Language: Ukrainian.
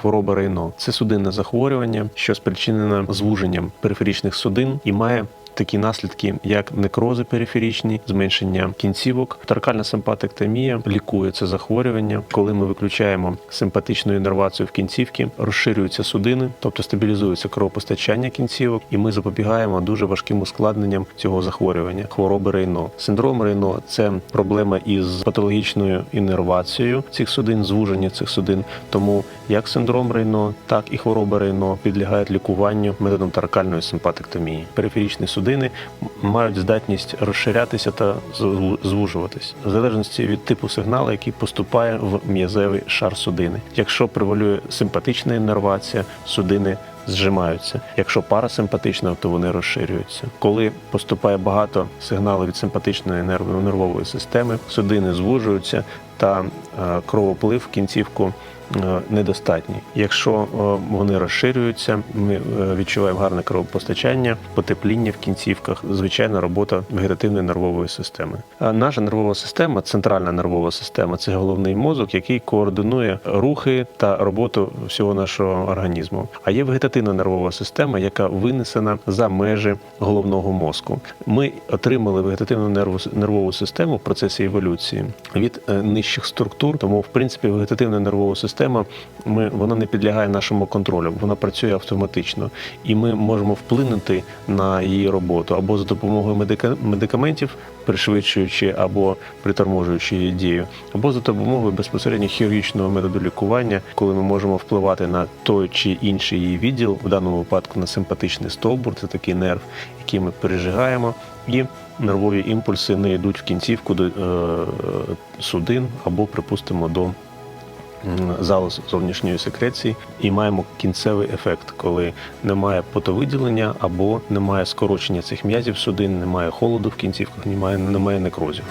Хвороба Рейно. Це судинне захворювання, що спричинено звуженням периферичних судин і має такі наслідки, як некрози периферичні, зменшення кінцівок. Торакальна симпатектомія лікує це захворювання. Коли ми виключаємо симпатичну іннервацію в кінцівки, розширюються судини, тобто стабілізується кровопостачання кінцівок, і ми запобігаємо дуже важким ускладненням цього захворювання хвороби Рейно. Синдром Рейно це проблема із патологічною іннервацією цих судин, звуження цих судин. Тому як синдром Рейно, так і хвороба Рейно підлягають лікуванню методом таракальної симпатектомії. Периферичні судини мають здатність розширятися та зву- звужуватись в залежності від типу сигналу, який поступає в м'язевий шар судини. Якщо превалює симпатична іннервація, судини зжимаються. Якщо парасимпатична, то вони розширюються. Коли поступає багато сигналу від симпатичної нервової системи, судини звужуються та е, кровоплив в кінцівку е, недостатній. Якщо е, вони розширюються, ми е, відчуваємо гарне кровопостачання, потепління в кінцівках, звичайна робота вегетативної нервової системи. Наша нервова система, центральна нервова система, це головний мозок, який координує рухи та роботу всього нашого організму. А є вегетативна нервова система, яка винесена за межі головного мозку. Ми отримали вегетативну нервову систему в процесі еволюції від нижчих структур. Тому, в принципі, вегетативна нервова система ми вона не підлягає нашому контролю, вона працює автоматично, і ми можемо вплинути на її роботу або за допомогою медика- медикаментів, пришвидшуючи або приторможуючи її дію, або за допомогою безпосередньо хірургічного методу лікування, коли ми можемо впливати на той чи інший її відділ, в даному випадку на симпатичний стовбур, це такий нерв, який ми пережигаємо, і нервові імпульси не йдуть в кінцівку до е, судин або, припустимо, до залоз зовнішньої секреції, і маємо кінцевий ефект, коли немає потовиділення або немає скорочення цих м'язів судин, немає холоду в кінцівках, немає, немає некрозів.